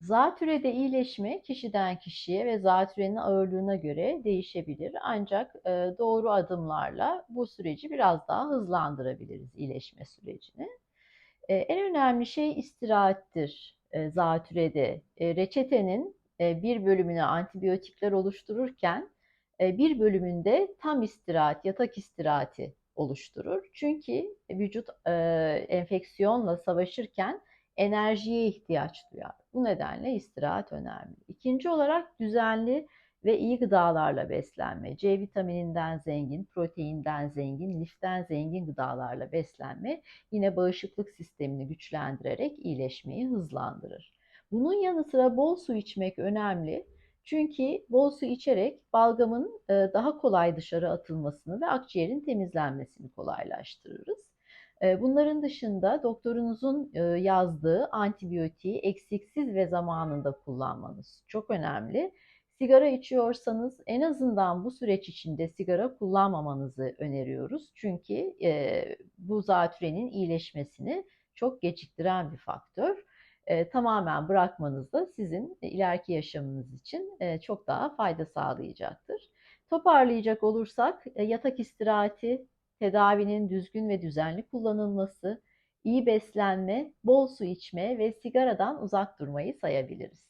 Zatürrede iyileşme kişiden kişiye ve zatürrenin ağırlığına göre değişebilir. Ancak, eee, doğru adımlarla bu süreci biraz daha hızlandırabiliriz, iyileşme sürecini. Eee, en önemli şey istirahattir, eee, zatürrede. Reçetenin, bir bölümünü antibiyotikler oluştururken, bir bölümünde tam istirahat, yatak istirahati oluşturur. Çünkü vücut, enfeksiyonla savaşırken enerjiye ihtiyaç duyar. Bu nedenle istirahat önemli. İkinci olarak düzenli ve iyi gıdalarla beslenme. C vitamininden zengin, proteinden zengin, liften zengin gıdalarla beslenme yine bağışıklık sistemini güçlendirerek iyileşmeyi hızlandırır. Bunun yanı sıra bol su içmek önemli. Çünkü bol su içerek balgamın daha kolay dışarı atılmasını ve akciğerin temizlenmesini kolaylaştırırız. Bunların dışında doktorunuzun yazdığı antibiyotiği eksiksiz ve zamanında kullanmanız çok önemli. Sigara içiyorsanız en azından bu süreç içinde sigara kullanmamanızı öneriyoruz. Çünkü bu zatürrenin iyileşmesini çok geciktiren bir faktör. Tamamen bırakmanız da sizin ileriki yaşamınız için çok daha fayda sağlayacaktır. Toparlayacak olursak yatak istirahati, tedavinin düzgün ve düzenli kullanılması, iyi beslenme, bol su içme ve sigaradan uzak durmayı sayabiliriz.